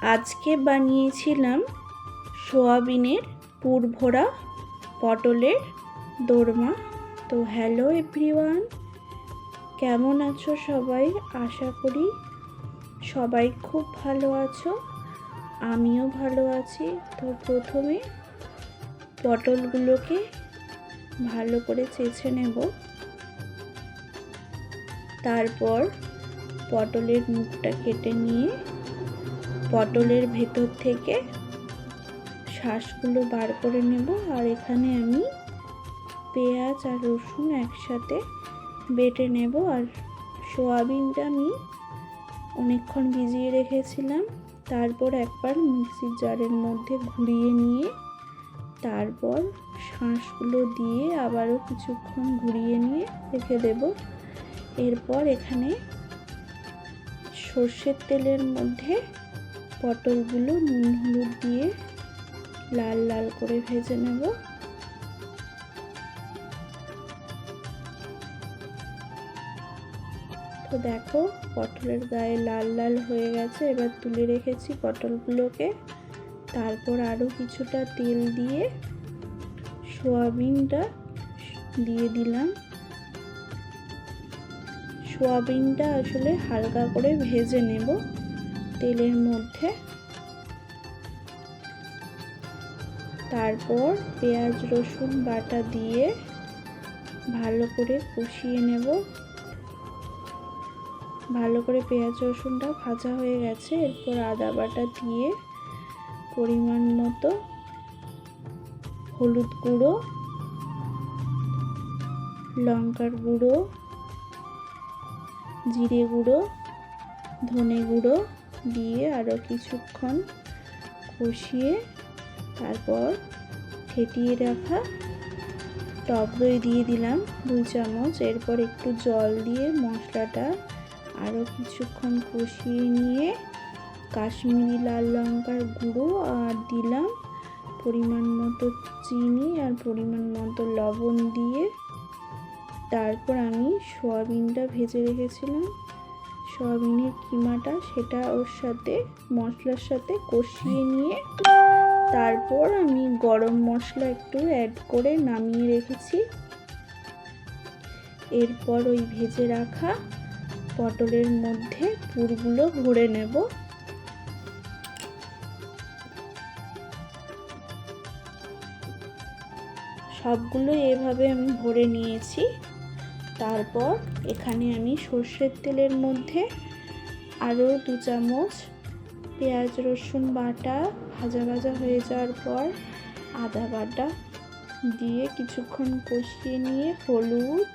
আজকে বানিয়েছিলাম সোয়াবিনের পুর ভরা পটলের দোরমা। তো হ্যালো এভরিওয়ান, কেমন আছো সবাই? আশা করি সবাই খুব ভালো আছো, আমিও ভালো আছি। তো প্রথমে পটলগুলোকে ভালো করে চেঁচে নেব। তারপর পটলের মুখটা কেটে নিয়ে পটলের ভেতর থেকে শ্বাসগুলো বার করে নেব আর এখানে আমি পেঁয়াজ আর রসুন একসাথে বেটে নেব আর সোয়াবিনটা আমি অনেকক্ষণ ভিজিয়ে রেখেছিলাম। তারপর একবার মিক্সির জারের মধ্যে ঘুরিয়ে নিয়ে তারপর শাঁসগুলো দিয়ে আবারও কিছুক্ষণ ঘুরিয়ে নিয়ে রেখে দেব। এরপর এখানে সর্ষের তেলের মধ্যে পটলগুলো নুন, হলুদ দিয়ে লাল লাল করে ভেজে নেব। তো দেখো, পটলের গায়ে লাল লাল হয়ে গেছে। এবার তুলে রেখেছি পটলগুলোকে। তারপর আরও কিছুটা তেল দিয়ে সোয়াবিনটা দিয়ে দিলাম। সোয়াবিনটা আসলে হালকা করে ভেজে নেব। তেলের মধ্যে। তারপর পেঁয়াজ, রসুন বাটা দিয়ে ভালো করে কষিয়ে নেব। ভালো করে পেঁয়াজ, রসুনটা ভাজা হয়ে গেছে। এরপর আদা বাটা দিয়ে পরিমাণ মতো হলুদ গুঁড়ো, লঙ্কার গুঁড়ো, জিরে গুঁড়ো, ধনে গুঁড়ো দিয়ে আরও কিছুক্ষণ কষিয়ে তারপর ফেটিয়ে রাখা টক দই দিয়ে দিলাম দুই চামচ। এরপর একটু জল দিয়ে মশলাটা আরও কিছুক্ষণ কষিয়ে নিয়ে কাশ্মীরি লাল লঙ্কার গুঁড়ো আর দিলাম পরিমাণ মতো চিনি আর পরিমাণ মতো লবণ দিয়ে। তারপর আমি সোয়াবিনটা ভেজে রেখেছিলাম। সোয়াবিনের কিমাটা সেটা ওর সাথে মশলার সাথে কষিয়ে নিয়ে তারপর আমি গরম মশলা একটু অ্যাড করে নামিয়ে রেখেছি। এরপর ওই ভেজে রাখা পটলের মধ্যে পুরগুলো ভরে নেব। সবগুলো এভাবে আমি ভরে নিয়েছি। তারপর এখানে আমি সর্ষের তেলের মধ্যে আরও দু চামচ পেঁয়াজ, রসুন বাটা ভাজা ভাজা হয়ে যাওয়ার পর আদা বাটা দিয়ে কিছুক্ষণ কষিয়ে নিয়ে হলুদ,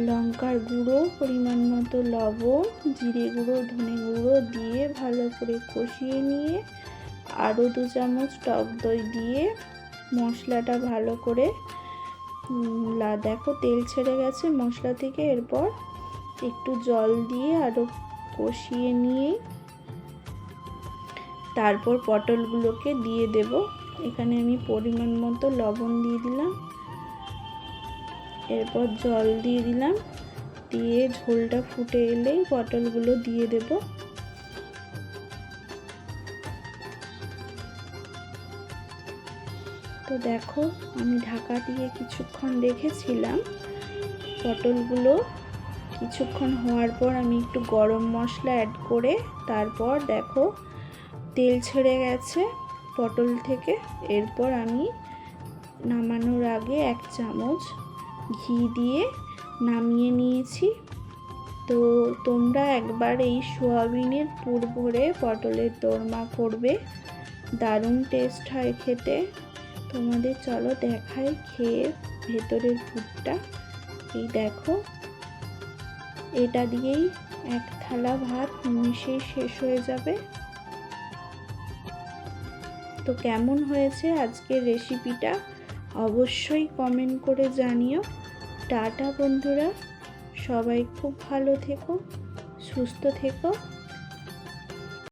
লঙ্কার গুঁড়ো, পরিমাণ মতো লবণ, জিরে গুঁড়ো, ধনে গুঁড়ো দিয়ে ভালো করে কষিয়ে নিয়ে আরও দু চামচ টক দই দিয়ে মশলাটা ভালো করে দেখো তেল ছেড়ে গেছে মশলা থেকে, এরপর একটু জল দিয়ে আরও কষিয়ে নিয়ে তারপর পটলগুলোকে দিয়ে দেব। এখানে আমি পরিমাণ মতো লবণ দিয়ে দিলাম। এরপর জল দিয়ে দিলাম। দিয়ে ঝোলটা ফুটে এলেই পটলগুলো দিয়ে দেব। তো দেখো, আমি ঢাকা দিয়ে কিছুক্ষণ রেখেছিলাম পটলগুলো কিছুক্ষণ হওয়ার পর আমি একটু গরম মশলা অ্যাড করে তারপর দেখো, তেল ছেড়ে গেছে পটল থেকে। এরপর আমি নামানোর আগে এক চামচ ঘি দিয়ে নামিয়ে নিয়েছি। তো তোমরা একবার এই সোয়াবিনের পুর ভরে পটলের দোরমা করবে। দারুণ টেস্ট হয় খেতে। তোমাদের চলো দেখাই খেয়ে ভেতরের পুরটা এই দেখো, এটা দিয়েই এক থালা ভাত মিশিয়ে শেষ হয়ে যাবে। তো কেমন হয়েছে আজকের রেসিপিটা অবশ্যই কমেন্ট করে জানিও। টাটা বন্ধুরা, সবাই খুব ভালো থেকো, সুস্থ থেকো।